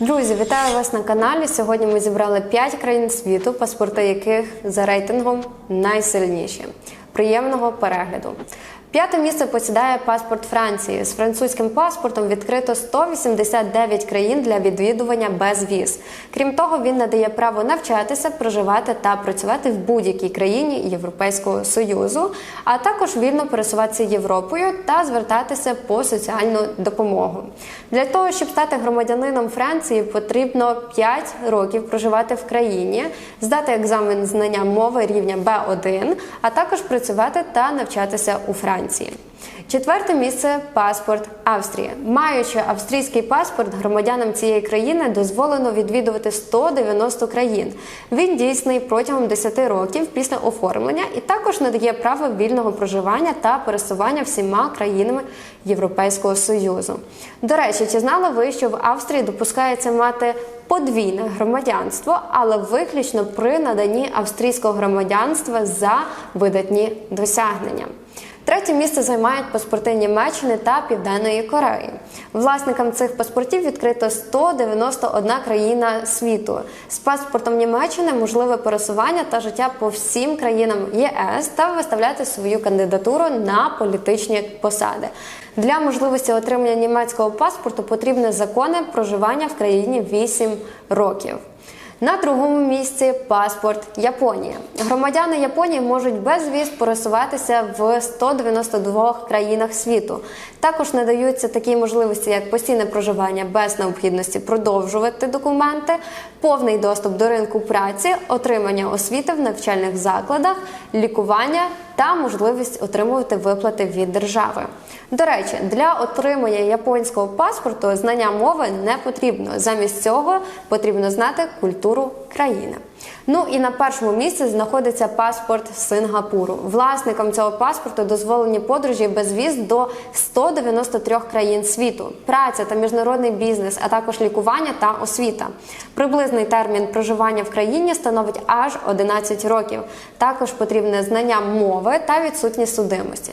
Друзі, вітаю вас на каналі. Сьогодні ми зібрали 5 країн світу, паспорти яких за рейтингом найсильніші. Приємного перегляду. П'яте місце посідає паспорт Франції. З французьким паспортом відкрито 189 країн для відвідування без віз. Крім того, він надає право навчатися, проживати та працювати в будь-якій країні Європейського союзу, а також вільно пересуватися Європою та звертатися по соціальну допомогу. Для того, щоб стати громадянином Франції, потрібно 5 років проживати в країні, здати екзамен знання мови рівня Б1, а також працювати та навчатися у Франції. Четверте місце паспорт Австрії. Маючи австрійський паспорт, громадянам цієї країни дозволено відвідувати 190 країн. Він дійсний протягом 10 років після оформлення і також надає право вільного проживання та пересування всіма країнами Європейського союзу. До речі, чи знали ви, що в Австрії допускається мати подвійне громадянство, але виключно при наданні австрійського громадянства за видатні досягнення. Третє місце займають паспорти Німеччини та Південної Кореї. Власникам цих паспортів відкрито 191 країна світу. З паспортом Німеччини можливе пересування та життя по всім країнам ЄС та виставляти свою кандидатуру на політичні посади. Для можливості отримання німецького паспорту потрібне законне проживання в країні 8 років. На другому місці паспорт Японії. Громадяни Японії можуть без віз пересуватися в 192 країнах світу. Також надаються такі можливості, як постійне проживання без необхідності продовжувати документи, повний доступ до ринку праці, отримання освіти в навчальних закладах, лікування та можливість отримувати виплати від держави. До речі, для отримання японського паспорту знання мови не потрібно. Замість цього потрібно знати культуру країни. Ну і на першому місці знаходиться паспорт Сингапуру. Власникам цього паспорту дозволені подорожі без віз до 193 країн світу, праця та міжнародний бізнес, а також лікування та освіта. Приблизний термін проживання в країні становить аж 11 років. Також потрібне знання мови та відсутність судимості.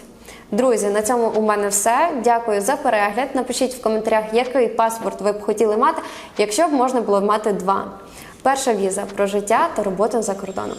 Друзі, на цьому у мене все. Дякую за перегляд. Напишіть в коментарях, який паспорт ви б хотіли мати, якщо б можна було мати два. Перша віза про життя та роботу за кордоном.